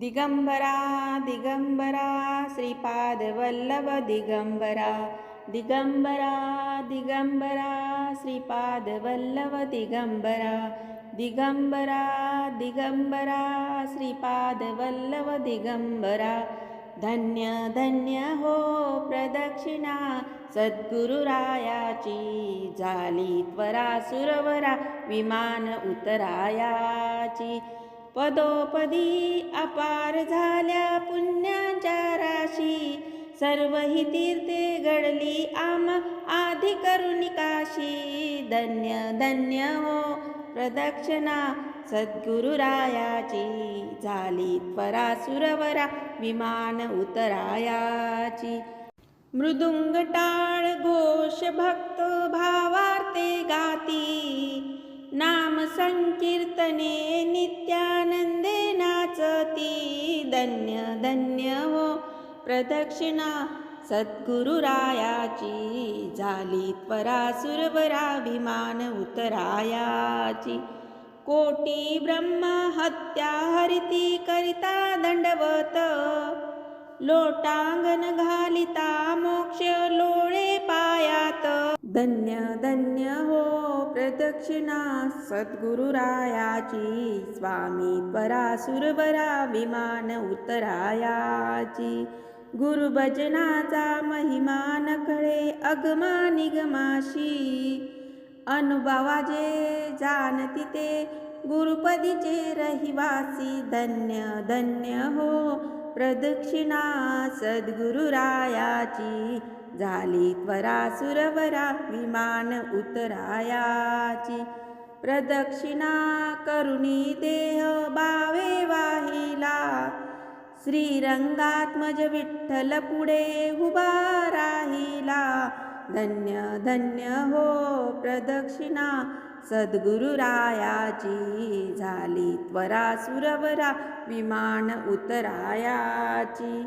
दिगम्बरा दिगम्बरा श्रीपादवल्लभ दिगम्बरा दिगम्बरा दिगम्बरा श्रीपादवल्लभ दिगम्बरा दिगम्बरा दिगम्बरा श्रीपादवल्लभ दिगम्बरा धन्य धन्य प्रदक्षिणा सद्गुरुरायाची जाली त्वरा सुरवरा विमान उतरायाची। पदोपदी अपार झाल्या पुण्याच्या राशी. सर्व ही तीर्थे घडली आम आधी करुणिकाशी धन्य धन्य हो प्रदक्षिणा. सद्गुरुरायाची झाली त्वरा सुरवरा विमान उतरायाची. मृदुंग टाळ घोष भक्त संकीर्तने नित्यानंदे नाचती धन्य धन्य हो. प्रदक्षिणा सद्गुरुरायाची झाली त्वरा सुरवराभिमान उतरायाची कोटी ब्रह्म हत्या हरिती करिता दंडवत लोटांगण घालिता मोक्ष लोळे पा धन्य धन्य हो प्रदक्षिणा सद्गुरुरायाची. स्वामी परा सुरवरा विमान उतरायाची गुरुभजनाचा महिमा नकळे अगमा निगमाशी. अनुभवाजे जाणती ते गुरुपदीचे रहिवासी. धन्य धन्य हो प्रदक्षिणा सद्गुरुरायाची. झाली त्वरा सुरवरा विमान उतरायाची. प्रदक्षिणा करुणी देह बावे वाहिला. श्रीरंगात्मज विठ्ठल पुढे उभा राहिला. धन्य धन्य हो प्रदक्षिणा. सद्गुरुरायाची झाली त्वरा सुरवरा विमान उतरायाची.